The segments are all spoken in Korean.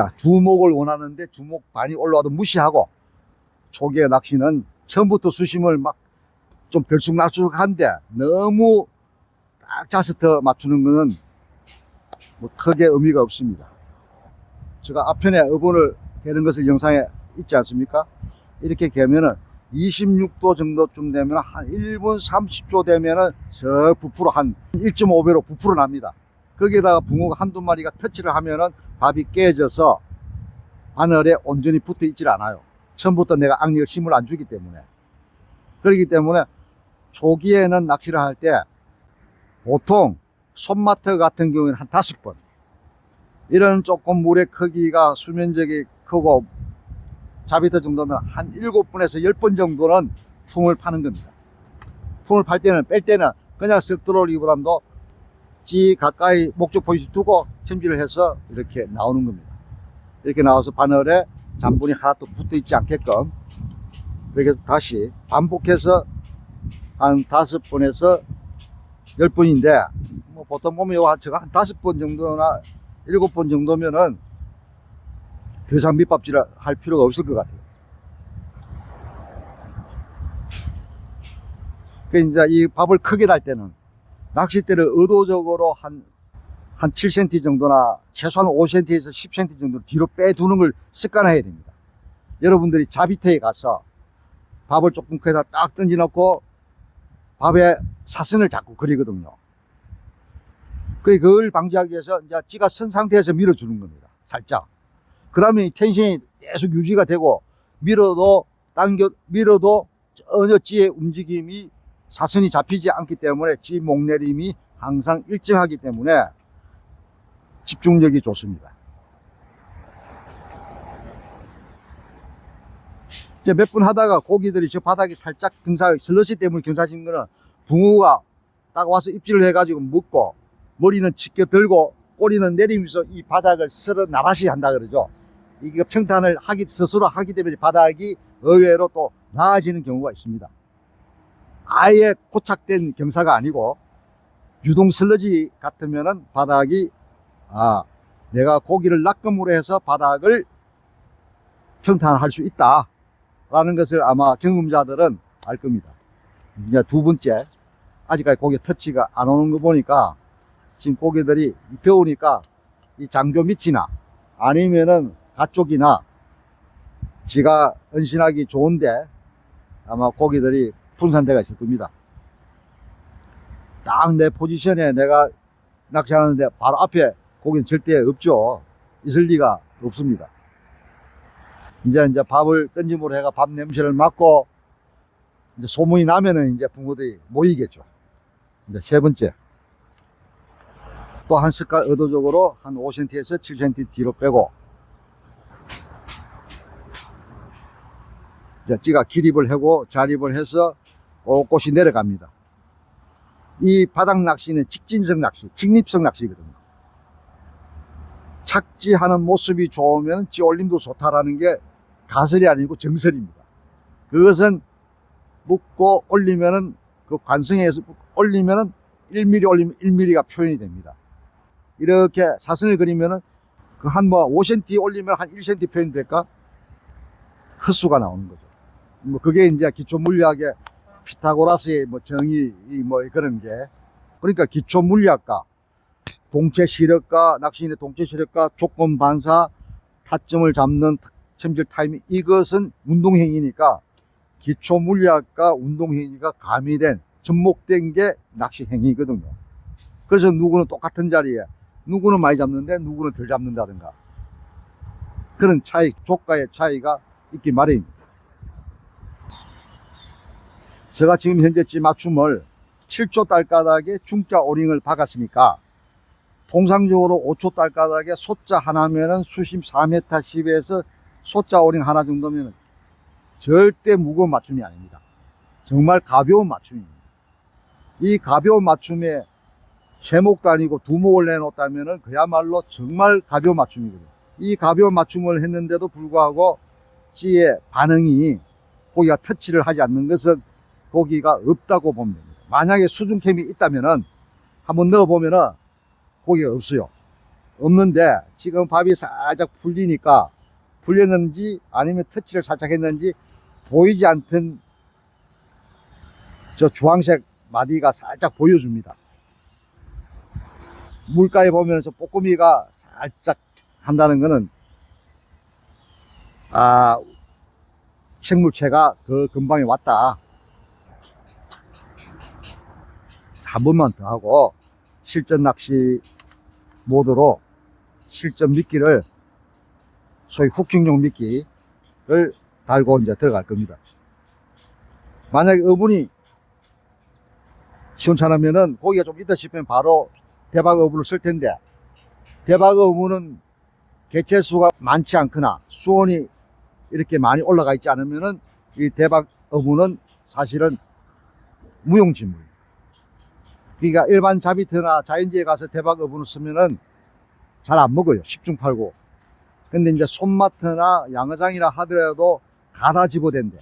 자, 주목을 원하는데 주목 반이 올라와도 무시하고 초기의 낚시는 처음부터 수심을 막 좀 들쑥날쑥한데 너무 딱 자스트 맞추는 거는 뭐 크게 의미가 없습니다. 제가 앞편에 어본을 개는 것을 영상에 있지 않습니까? 이렇게 개면은 26도 정도쯤 되면 한 1분 30초 되면은 저 부풀어 한 1.5배로 부풀어 납니다. 거기에다가 붕어가 한두 마리가 터치를 하면은 밥이 깨져서 바늘에 온전히 붙어 있질 않아요. 처음부터 내가 악력을 힘을 안 주기 때문에. 그렇기 때문에 초기에는 낚시를 할 때 보통 손마트 같은 경우에는 한 다섯 번. 이런 조금 물의 크기가 수면적이 크고 자비터 정도면 한 일곱 번에서 열 번 정도는 품을 파는 겁니다. 품을 팔 때는 뺄 때는 그냥 쓱 들어오기보다도 지 가까이 목적 포인트 두고 챔질을 해서 이렇게 나오는 겁니다. 이렇게 나와서 바늘에 잔분이 하나도 붙어 있지 않게끔 그렇게 해서 다시 반복해서 한 다섯 번에서 열 번인데 뭐 보통 보면 요 한- 제가 한 다섯 번 정도나 일곱 번 정도면은 더 이상 밑밥질을 할 필요가 없을 것 같아요. 그 이제 이 밥을 크게 달 때는 낚싯대를 의도적으로 한, 한 7cm 정도나 최소한 5cm에서 10cm 정도 뒤로 빼두는 걸 습관화해야 됩니다. 여러분들이 자비터에 가서 밥을 조금 크게다 딱 던져놓고 밥에 사선을 자꾸 그리거든요. 그 그걸 방지하기 위해서 이제 찌가 선 상태에서 밀어주는 겁니다. 살짝. 그러면 이 텐션이 계속 유지가 되고 밀어도 당겨 밀어도 전혀 찌의 움직임이 사선이 잡히지 않기 때문에 찌 목내림이 항상 일정하기 때문에 집중력이 좋습니다. 이제 몇 분 하다가 고기들이 저 바닥이 살짝 경사, 슬러시 때문에 경사진 거는 붕어가 딱 와서 입질을 해가지고 먹고 머리는 치켜 들고 꼬리는 내리면서 이 바닥을 쓸어 나라시 한다 그러죠. 이게 평탄을 하기, 스스로 하기 때문에 바닥이 의외로 또 나아지는 경우가 있습니다. 아예 고착된 경사가 아니고 유동 슬러지 같으면은 바닥이 아 내가 고기를 낚음으로 해서 바닥을 평탄할 수 있다 라는 것을 아마 경험자들은 알 겁니다. 이제 두 번째 아직까지 고기 터치가 안 오는 거 보니까 지금 고기들이 더우니까 이 장조 밑이나 아니면은 가쪽이나 지가 은신하기 좋은데 아마 고기들이 분산대가 있을 겁니다. 딱 내 포지션에 내가 낚시하는데 바로 앞에 고기는 절대 없죠. 있을 리가 없습니다. 이제 이제 밥을 던짐으로 해가 밥 냄새를 맡고 이제 소문이 나면은 이제 붕어들이 모이겠죠. 이제 세 번째. 또한 습관 의도적으로 한 5cm에서 7cm 뒤로 빼고 이제 찌가 기립을 하고 자립을 해서 꼿꼿이 내려갑니다. 이 바닥 낚시는 직진성 낚시, 직립성 낚시거든요. 착지하는 모습이 좋으면 찌 올림도 좋다라는 게 가설이 아니고 정설입니다. 그것은 묶고 올리면은 그 관성에서 올리면은 1mm 올리면 1mm가 표현이 됩니다. 이렇게 사선을 그리면은 그 한 뭐 5cm 올리면 한 1cm 표현이 될까? 헛수가 나오는 거죠. 뭐 그게 이제 기초 물리학의 피타고라스의 뭐 정의 이뭐 그런 게 그러니까 기초 물리학과 동체 시력과 낚시인의 동체 시력과 조건 반사 타점을 잡는 챔질 타이밍 이것은 운동 행위니까 기초 물리학과 운동 행위가 가미된 접목된 게 낚시 행위거든요. 그래서 누구는 똑같은 자리에 누구는 많이 잡는데 누구는 덜 잡는다든가 그런 차이 조가의 차이가 있기 마련입니다. 제가 지금 현재 찌 맞춤을 7초 딸가닥에 중자 오링을 박았으니까 통상적으로 5초 딸가닥에 소자 하나면은 수심 4m 10에서 소자 오링 하나 정도면은 절대 무거운 맞춤이 아닙니다. 정말 가벼운 맞춤입니다. 이 가벼운 맞춤에 세목도 아니고 두목을 내놓았다면은 그야말로 정말 가벼운 맞춤이거든요. 이 가벼운 맞춤을 했는데도 불구하고 찌의 반응이 고기가 터치를 하지 않는 것은 고기가 없다고 됩니다. 만약에 수중캠이 있다면은 한번 넣어보면은 고기가 없어요. 없는데 지금 밥이 살짝 풀리니까 풀렸는지 아니면 터치를 살짝 했는지 보이지 않던 저 주황색 마디가 살짝 보여줍니다. 물가에 보면 저 뽀꾸미가 살짝 한다는 것은 아 생물체가 그 근방에 왔다. 한 번만 더 하고 실전 낚시 모드로 실전 미끼를 소위 후킹용 미끼를 달고 이제 들어갈 겁니다. 만약에 어분이 시원찮으면은 고기가 좀 있다 싶으면 바로 대박 어분을 쓸 텐데 대박 어분은 개체수가 많지 않거나 수온이 이렇게 많이 올라가 있지 않으면은 이 대박 어분은 사실은 무용지물. 그러니까 일반 자비트나 자연지에 가서 대박 어분을 쓰면은 잘 안 먹어요. 10중 팔고. 근데 이제 손마트나 양어장이라 하더라도 가다 집어댄대.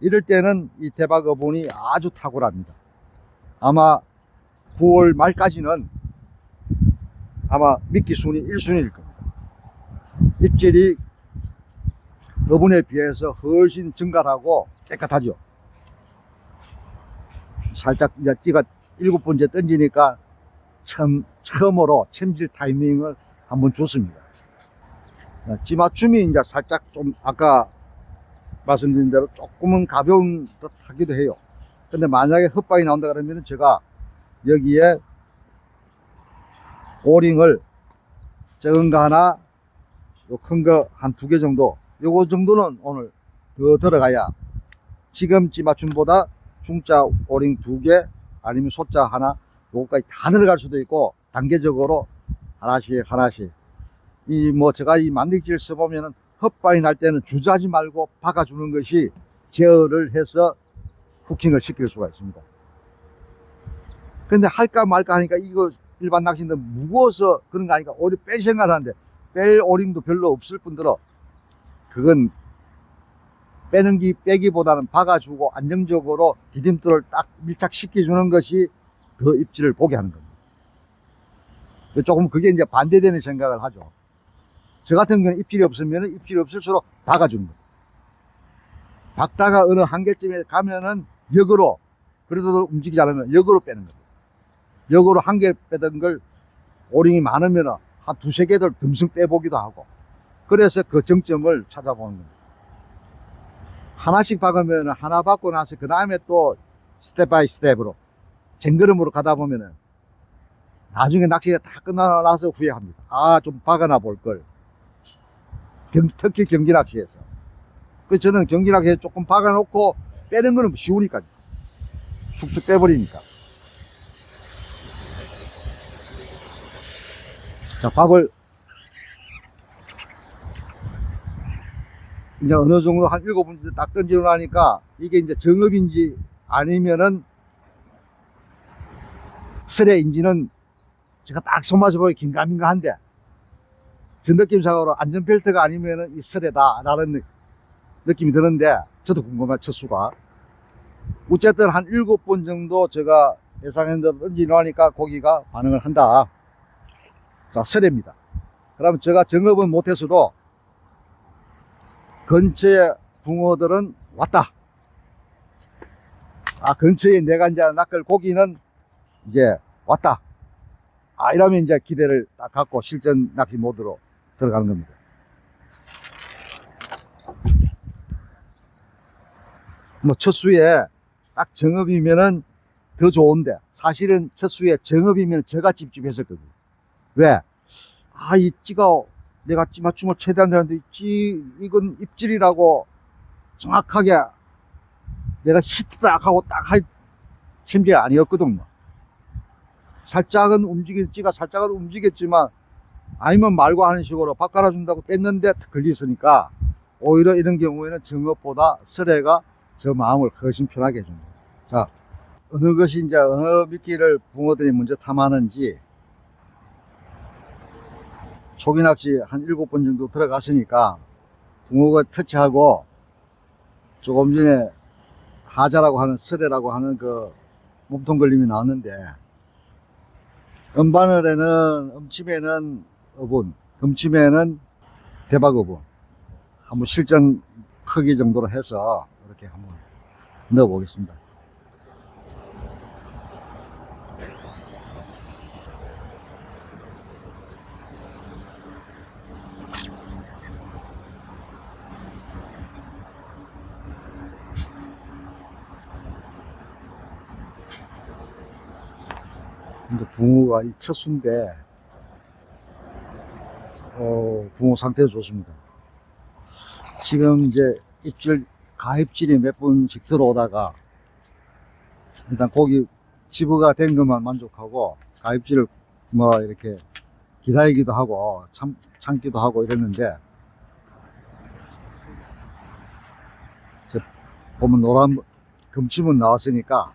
이럴 때는 이 대박 어분이 아주 탁월합니다. 아마 9월 말까지는 아마 미끼 순위 1순위일 겁니다. 입질이 어분에 비해서 훨씬 증가하고 깨끗하죠. 살짝 이제 찌가 일곱 번째 던지니까 처음, 처음으로 챔질 타이밍을 한번 줬습니다. 찌 맞춤이 이제 살짝 좀 아까 말씀드린 대로 조금은 가벼운 듯 하기도 해요. 근데 만약에 헛바위 나온다 그러면 제가 여기에 오링을 적은 거 하나, 요 큰 거 한 두 개 정도, 요거 정도는 오늘 더 들어가야 지금 찌맞춤보다 중자 오링 두 개, 아니면 소자 하나, 요거까지 다 들어갈 수도 있고, 단계적으로 하나씩 하나씩. 이 뭐 제가 이 만들기를 써보면은 헛바위 날 때는 주저하지 말고 박아주는 것이 제어를 해서 후킹을 시킬 수가 있습니다. 근데 할까 말까 하니까 이거 일반 낚시인데 무거워서 그런 거 아니까 오리 뺄 생각을 하는데 뺄 오링도 별로 없을 뿐더러 그건 빼는 기 빼기보다는 박아주고 안정적으로 디딤돌을 딱 밀착시켜주는 것이 더 입질을 보게 하는 겁니다. 조금 그게 이제 반대되는 생각을 하죠. 저 같은 경우는 입질이 없으면 입질이 없을수록 박아주는 거예요. 박다가 어느 한계쯤에 가면은 역으로 그래도 움직이지 않으면 역으로 빼는 겁니다. 역으로 한 개 빼던 걸 오링이 많으면 한 두세 개들 듬성 빼보기도 하고 그래서 그 정점을 찾아보는 겁니다. 하나씩 박으면 하나 박고 나서 그 다음에 또 스텝 바이 스텝으로 쟁걸음으로 가다 보면은 나중에 낚시가 다 끝나고 나서 후회합니다. 아, 좀 박아놔 볼 걸. 경- 특히 경기 낚시에서. 그 저는 경기 낚시에 조금 박아놓고 빼는 거는 쉬우니까요. 쑥쑥 빼버리니까. 자, 밥을 이제 어느 정도 한 일곱 번째 딱 던지고 나니까 이게 이제 정읍인지 아니면은 스레인지는 제가 딱 손맛을 보기 긴가민가 한데 저 느낌상으로 안전벨트가 아니면은 이 스레다 라는 느- 느낌이 드는데 저도 궁금해 첫 수가. 어쨌든 한 일곱 번 정도 제가 예상했는데 던지놓으니까 고기가 반응을 한다. 자 스레입니다. 그러면 제가 정업은 못해서도 근처에 붕어들은 왔다 아 근처에 내가 이제 낚을 고기는 이제 왔다 아 이러면 이제 기대를 딱 갖고 실전 낚시 모드로 들어가는 겁니다 뭐 첫 수에 딱 정업이면은 더 좋은데 사실은 첫 수에 정업이면 제가 찝찝했었거든요. 왜? 아, 이 찌가 내가 찌 맞춤을 최대한 되는데 찌 이건 입질이라고 정확하게 내가 히트 딱 하고 딱할 챔질이 아니었거든요. 살짝은 움직인 찌가 살짝은 움직였지만 아니면 말고 하는 식으로 바꿔라 준다고 뺐는데 걸리으니까 오히려 이런 경우에는 정업보다 설해가 저 마음을 훨씬 편하게 해줍니다. 자, 어느 것이 이제 어느 미끼를 붕어들이 먼저 탐하는지 초기 낚시 한 일곱 번 정도 들어갔으니까 붕어가 터치하고 조금 전에 하자라고 하는 설해라고 하는 그 몸통 걸림이 나왔는데 음바늘에는 음침에는 어분, 금침에는 대박 어분. 한번 실전 크기 정도로 해서 이렇게 한번 넣어 보겠습니다. 이제 붕어가 이 첫 수인데, 어, 붕어 상태도 좋습니다. 지금 이제 입질, 가입질이 몇 분씩 들어오다가, 일단 고기 지부가 된 것만 만족하고, 가입질을 뭐 이렇게 기다리기도 하고, 참, 참기도 하고 이랬는데, 저 보면 노란 금침은 나왔으니까,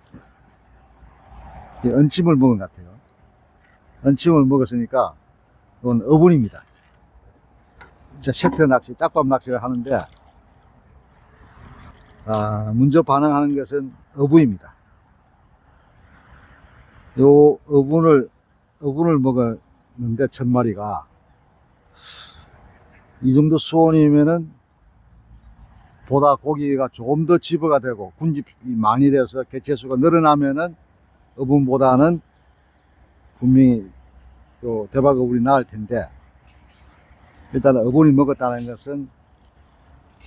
이 은침을 먹은 것 같아요. 은침을 먹었으니까 이건 어분입니다. 자, 셔터 낚시, 짝밥 낚시를 하는데 아, 먼저 반응하는 것은 어부입니다. 요 어분을 어분을 먹었는데 천 마리가 이 정도 수온이면은 보다 고기가 조금 더 집어가 되고 군집이 많이 돼서 개체수가 늘어나면은 어분보다는 분명히 요 대박 어분이 나을 텐데 일단 어분이 먹었다는 것은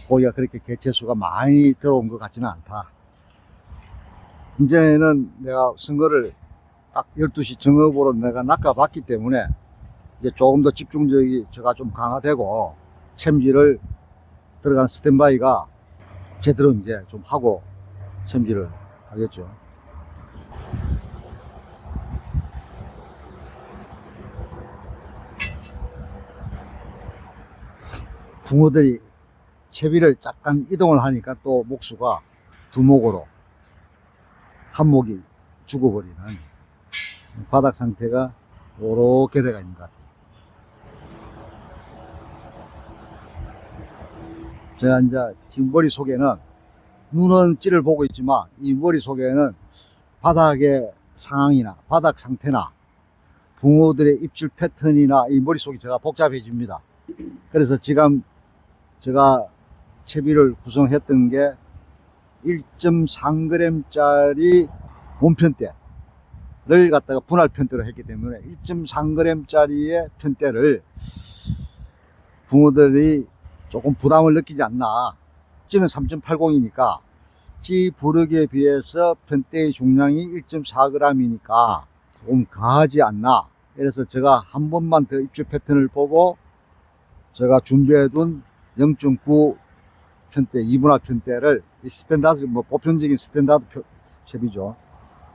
고기가 그렇게 개체수가 많이 들어온 것 같지는 않다. 이제는 내가 선거를 딱 12시 정업으로 내가 낚아봤기 때문에 이제 조금 더 집중력이 제가 좀 강화되고 챔질을 들어가는 스탠바이가 제대로 이제 좀 하고 챔질을 하겠죠. 붕어들이 채비를 잠깐 이동을 하니까 또 목수가 두 목으로 한 목이 죽어버리는 바닥 상태가 요렇게 돼가 있는 것 같아요. 제가 이제 지금 머릿속에는 눈은 찌를 보고 있지만 이 머릿속에는 바닥의 상황이나 바닥 상태나 붕어들의 입질 패턴이나 이 머릿속이 제가 복잡해집니다. 그래서 지금 제가 채비를 구성했던 게 1.3g짜리 원편대를 갖다가 분할 편대로 했기 때문에 1.3g짜리의 편대를 붕어들이 조금 부담을 느끼지 않나. 찌는 3.80이니까 찌 부르기에 비해서 편대의 중량이 1.4g이니까 조금 가하지 않나. 그래서 제가 한 번만 더 입질 패턴을 보고 제가 준비해둔 0.9 편대, 2분할 편대를 이 스탠다드, 뭐 보편적인 스탠다드 표- 채비죠.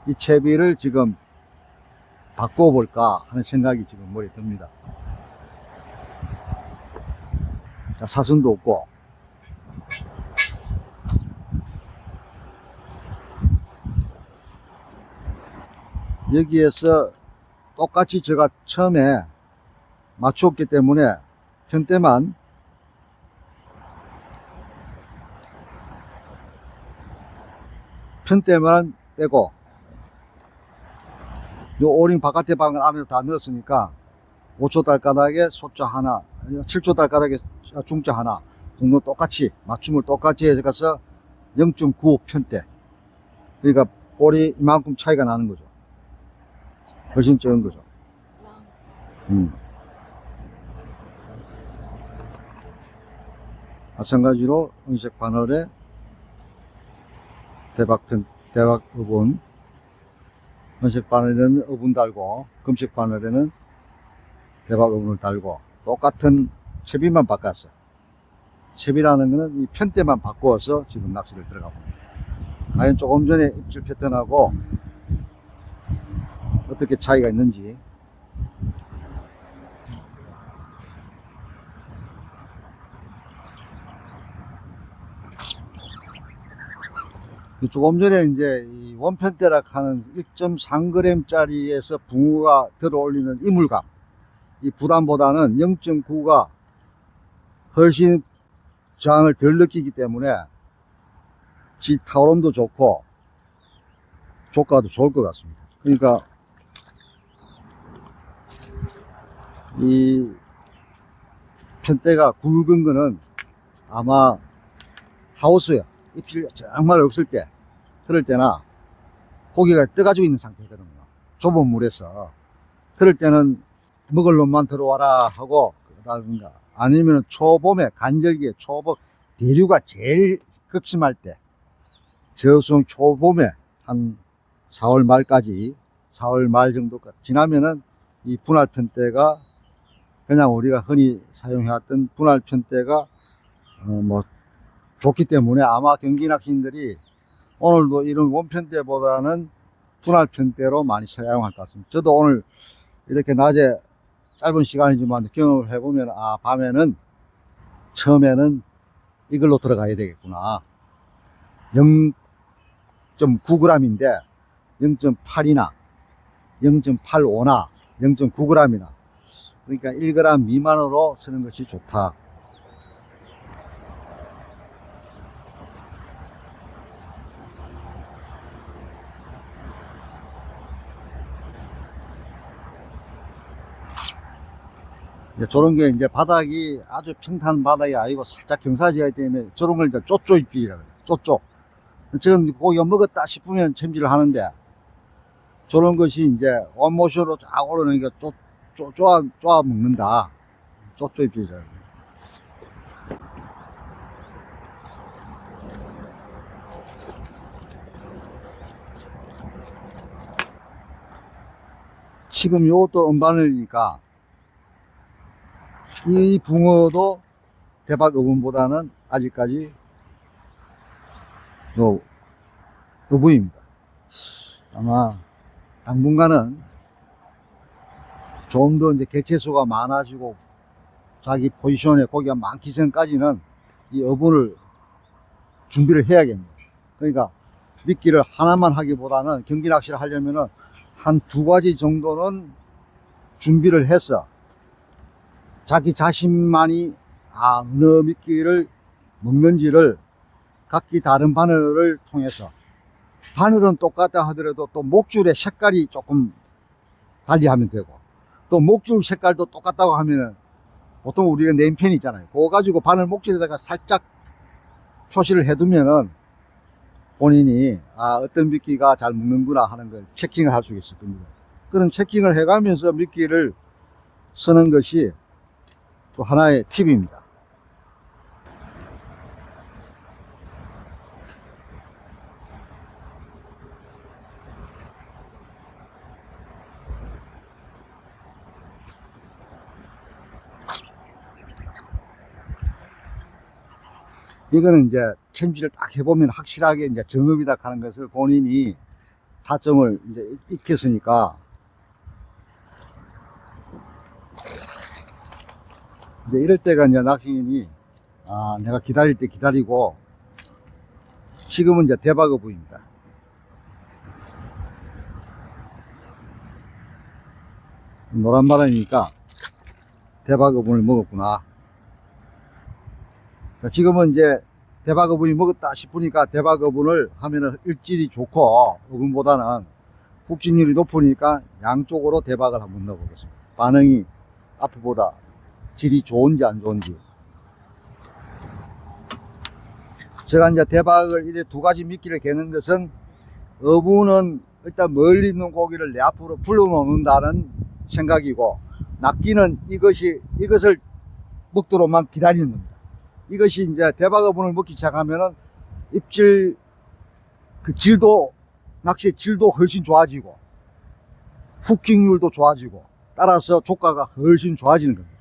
이 채비를 지금 바꿔볼까 하는 생각이 지금 머리에 듭니다. 자, 사선도 없고. 여기에서 똑같이 제가 처음에 맞췄기 때문에 편대만 편대만 빼고 요 오링 바깥에 방을 안으로 다 넣었으니까 5초 달가닥에 소자 하나 7초 달가닥에 중자 하나 정도 똑같이 맞춤을 똑같이 해서 0.95 편대. 그러니까 볼이 이만큼 차이가 나는 거죠. 훨씬 적은 거죠. 음. 마찬가지로 은색 바늘에 대박편, 대박 어분, 은색 바늘에는 어분 달고, 금색 바늘에는 대박 어분을 달고, 똑같은 채비만 바꿨어. 채비라는 거는 이 편대만 바꾸어서 지금 낚시를 들어가 봅니다. 과연 조금 전에 입질 패턴하고 어떻게 차이가 있는지 조금 전에 이제 이 원편대락 하는 1.3g짜리에서 붕어가 들어올리는 이물감, 이 부담보다는 0.9가 훨씬 저항을 덜 느끼기 때문에 지 타오름도 좋고 조가도 좋을 것 같습니다. 그러니까 이 편대가 굵은 거는 아마 하우스야. 잎이 정말 없을 때, 그럴 때나 고기가 떠가지고 있는 상태거든요. 좁은 물에서. 그럴 때는 먹을 놈만 들어와라 하고, 라든가 아니면 초봄에 간절기에 초봄, 대류가 제일 극심할 때, 저수용 초봄에 한 4월 말까지, 4월 말 정도까지 지나면은 이 분할 편대가 그냥 우리가 흔히 사용해왔던 분할 편대가 어, 뭐 좋기 때문에 아마 경기 낚시인들이 오늘도 이런 원편대보다는 분할 편대로 많이 사용할 것 같습니다. 저도 오늘 이렇게 낮에 짧은 시간이지만 경험을 해보면 아 밤에는 처음에는 이걸로 들어가야 되겠구나. 0.9g인데 0.8이나 0.85나 0.9g이나 그러니까 1g 미만으로 쓰는 것이 좋다. 이제 저런 게 이제 바닥이 아주 평탄 바닥이 아니고 살짝 경사지가 때문에 저런 걸 이제 쪼쪼 입질이라고 해요. 쪼쪼. 지금 고기가 먹었다 싶으면 챔질을 하는데 저런 것이 이제 원모션으로 쫙 오르는 게 쪼, 쪼, 쪼아, 쪼아 먹는다. 쪼쪼 입질이라고 해요. 지금 요것도 은바늘이니까 이 붕어도 대박 어분보다는 아직까지 요 어부입니다. 아마 당분간은 좀 더 이제 개체수가 많아지고 자기 포지션에 고기가 많기 전까지는 이 어분을 준비를 해야겠네요. 그러니까 미끼를 하나만 하기보다는 경기 낚시를 하려면은 한 두 가지 정도는 준비를 해서 자기 자신만이 아, 어느 미끼를 먹는지를 각기 다른 바늘을 통해서 바늘은 똑같다 하더라도 또 목줄의 색깔이 조금 달리 하면 되고 또 목줄 색깔도 똑같다고 하면은 보통 우리가 네임펜 있잖아요. 그거 가지고 바늘 목줄에다가 살짝 표시를 해두면은 본인이 아 어떤 미끼가 잘 먹는구나 하는 걸 체킹을 할 수 있을 겁니다. 그런 체킹을 해가면서 미끼를 쓰는 것이 또 하나의 팁입니다. 이거는 이제 챔질을 딱 해보면 확실하게 이제 정읍이다 하는 것을 본인이 타점을 이제 익- 익혔으니까 이제 이럴 때가 이제 낚시인이 아 내가 기다릴 때 기다리고 지금은 이제 대박어 부입니다. 노란 바람이니까 대박어 분을 먹었구나. 자, 지금은 이제 대박어분이 먹었다 싶으니까 대박어분을 하면은 일질이 좋고 어분보다는 훅진율이 높으니까 양쪽으로 대박을 한번 넣어보겠습니다. 반응이 앞보다 질이 좋은지 안 좋은지. 제가 이제 대박을 이래 두 가지 미끼를 개는 것은 어부는 일단 멀리 있는 고기를 내 앞으로 불러놓는다는 생각이고 낚기는 이것이 이것을 먹도록만 기다리는 겁니다. 이것이 이제 대박어분을 먹기 시작하면은 입질 그 질도 낚시의 질도 훨씬 좋아지고 후킹률도 좋아지고 따라서 조가가 훨씬 좋아지는 겁니다.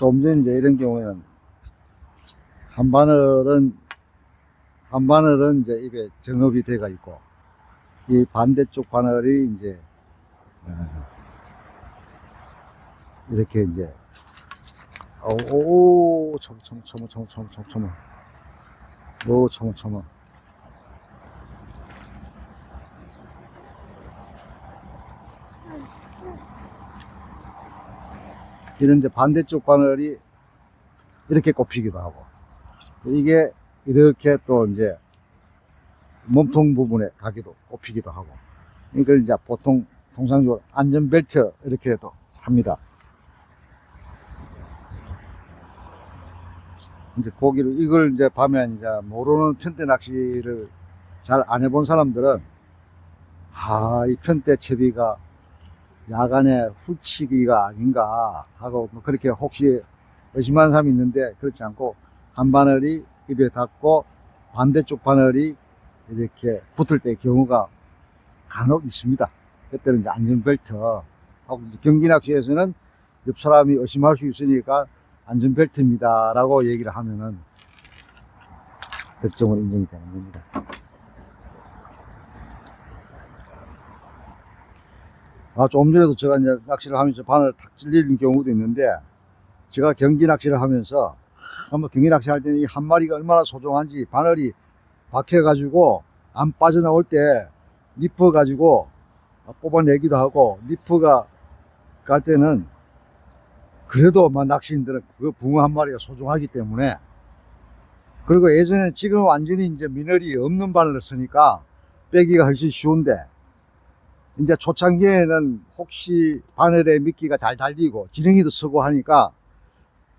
좀전 이제 이런 경우에는 한 바늘은 한 바늘은 이제 입에 정업이 돼가 있고 이 반대쪽 바늘이 이제 어, 이렇게 이제 오, 참, 참, 참, 참, 참, 참, 참. 오, 참, 참. 이런 이제 반대쪽 바늘이 이렇게 꼽히기도 하고, 또 이게 이렇게 또 이제 몸통 부분에 가기도 꼽히기도 하고, 이걸 이제 보통 통상적으로 안전벨트 이렇게도 합니다. 이제 고기를 이걸 이제 밤에 이제 모르는 편대 낚시를 잘 안 해본 사람들은 아이 편대 채비가 야간에 훌치기가 아닌가 하고 뭐 그렇게 혹시 의심하는 사람이 있는데 그렇지 않고 한 바늘이 입에 닿고 반대쪽 바늘이 이렇게 붙을 때 경우가 간혹 있습니다. 그때는 이제 안전벨트 하고 이제 경기 낚시에서는 옆 사람이 의심할 수 있으니까 안전벨트입니다. 라고 얘기를 하면은 특정으로 인정이 되는 겁니다. 아, 조금 전에도 제가 이제 낚시를 하면서 바늘 탁 찔리는 경우도 있는데 제가 경기 낚시를 하면서 한번 경기 낚시 할 때는 이 한 마리가 얼마나 소중한지 바늘이 박혀가지고 안 빠져나올 때 니프 가지고 뽑아내기도 하고 니프가 갈 때는 그래도 막 낚시인들은 그 붕어 한 마리가 소중하기 때문에 그리고 예전에 지금 완전히 이제 미늘이 없는 바늘을 쓰니까 빼기가 훨씬 쉬운데 이제 초창기에는 혹시 바늘에 미끼가 잘 달리고 지렁이도 쓰고 하니까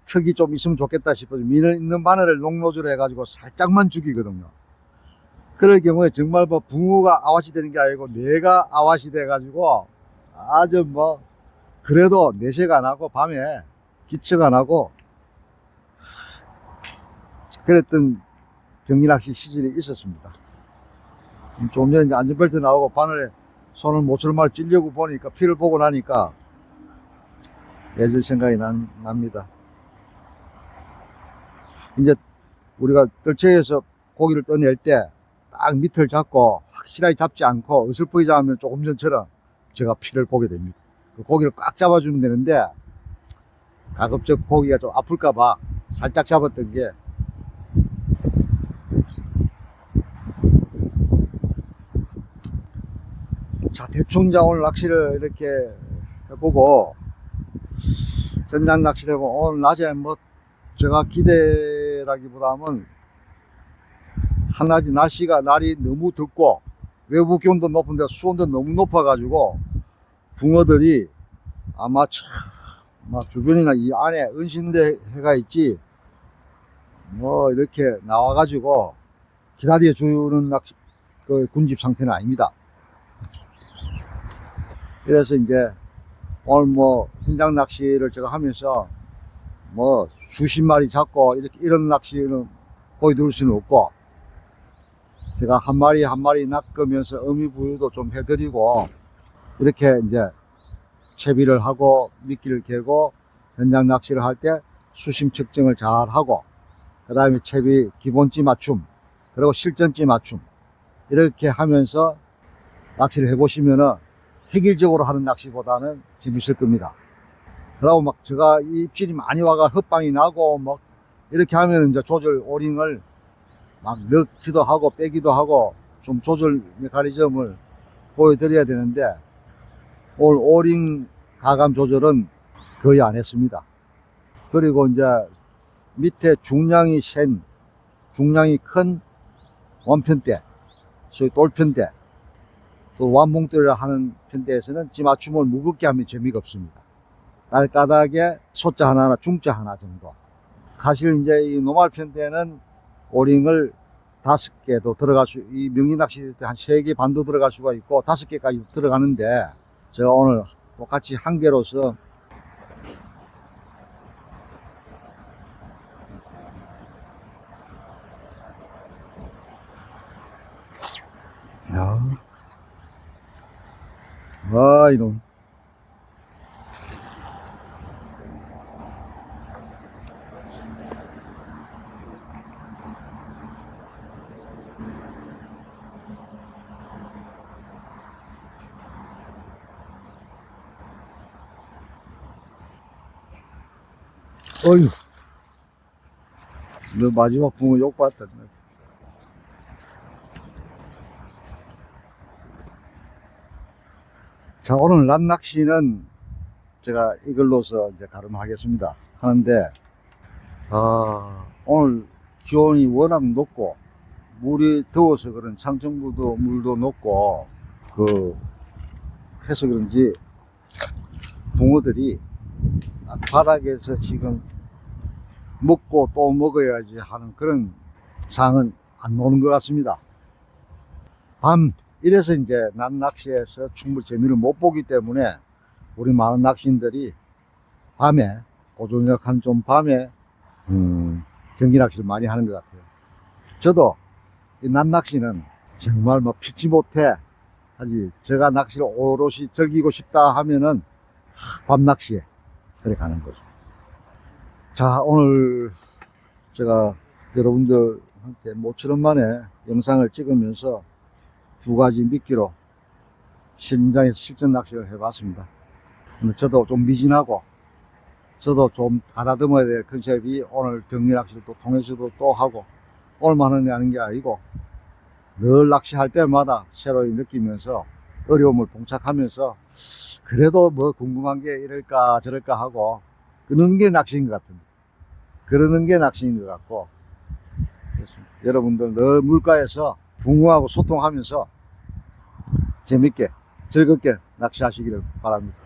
턱이 좀 있으면 좋겠다 싶어서 미늘 있는 바늘을 농노주로 해가지고 살짝만 죽이거든요. 그럴 경우에 정말 뭐 붕어가 아와시 되는 게 아니고 내가 아와시 돼가지고 아주 뭐 그래도 내색 안 하고 밤에 기척 안 하고 그랬던 경기낚시 시절이 있었습니다. 좀 전에 이제 안전벨트 나오고 바늘에 손을 모처럼 찔려고 보니까 피를 보고 나니까 예전 생각이 난, 납니다. 이제 우리가 뜰채에서 고기를 떠낼 때 딱 밑을 잡고 확실하게 잡지 않고 어설프게 잡으면 조금 전처럼 제가 피를 보게 됩니다. 그 고기를 꽉 잡아주면 되는데 가급적 고기가 좀 아플까봐 살짝 잡았던 게 자, 대충 자 오늘 낚시를 이렇게 해보고 전장 낚시를 해보고 오늘 낮에 뭐 제가 기대라기보다는 한낮이 날씨가 날이 너무 덥고 외부 기온도 높은데 수온도 너무 높아가지고 붕어들이 아마 참, 막 주변이나 이 안에 은신대 해가 있지 뭐 이렇게 나와가지고 기다려주는 낚시, 그 군집 상태는 아닙니다. 그래서 이제 오늘 뭐 현장 낚시를 제가 하면서 뭐 수십 마리 잡고 이렇게 이런 낚시는 보여드릴 수는 없고 제가 한 마리 한 마리 낚으면서 어미부유도 좀 해드리고 이렇게 이제 채비를 하고 미끼를 개고 현장 낚시를 할 때 수심 측정을 잘 하고 그 다음에 채비 기본찌 맞춤 그리고 실전찌 맞춤 이렇게 하면서 낚시를 해보시면은 획일적으로 하는 낚시보다는 재밌을 겁니다. 그러고 막 제가 이 입질이 많이 와가 헛방이 나고 막 이렇게 하면 이제 조절 오링을 막 넣기도 하고 빼기도 하고 좀 조절 메커니즘을 보여드려야 되는데 오늘 오링 가감 조절은 거의 안 했습니다. 그리고 이제 밑에 중량이 센, 중량이 큰 원편대, 소위 똘편대, 또 완봉대를 하는 편대에서는 찌맞춤을 무겁게 하면 재미가 없습니다. 날가닥에 소자 하나나 중자 하나 정도. 사실 이제 이 노말 편대는 오링을 다섯 개도 들어갈 수, 이 명리 낚시 때 한 세 개 반도 들어갈 수가 있고 다섯 개까지 들어가는데 제가 오늘 똑같이 한 개로서 야. 와, 이놈. 어휴. 너 마지막 붕어 욕 봤다. 자, 오늘 낮 낚시는 제가 이걸로서 이제 가름하겠습니다. 하는데, 아, 오늘 기온이 워낙 높고, 물이 더워서 그런 창정부도 물도 높고, 그, 해서 그런지, 붕어들이 바닥에서 지금 먹고 또 먹어야지 하는 그런 상은 안 노는 것 같습니다. 밤, 이래서 이제 낮 낚시에서 충분히 재미를 못 보기 때문에 우리 많은 낚시인들이 밤에, 고저녁 한 좀 밤에, 음, 경기 낚시를 많이 하는 것 같아요. 저도 이낮 낚시는 정말 뭐 피치 못해. 하지. 제가 낚시를 오롯이 즐기고 싶다 하면은 밤 낚시에 그래 가는 거죠. 자, 오늘 제가 여러분들한테 모처럼 만에 영상을 찍으면서 두 가지 미끼로 현장에서 실전 낚시를 해봤습니다. 저도 좀 미진하고 저도 좀 가다듬어야 될 컨셉이 오늘 경리 낚시를 또 통해서도 또 하고 오늘만은 하는 게 아니고 늘 낚시할 때마다 새로이 느끼면서 어려움을 봉착하면서 그래도 뭐 궁금한 게 이럴까 저럴까 하고 그러는 게 낚시인 것 같은데 그러는 게 낚시인 것 같고 그렇습니다. 여러분들 늘 물가에서 붕어하고 소통하면서 재밌게 즐겁게 낚시하시기를 바랍니다.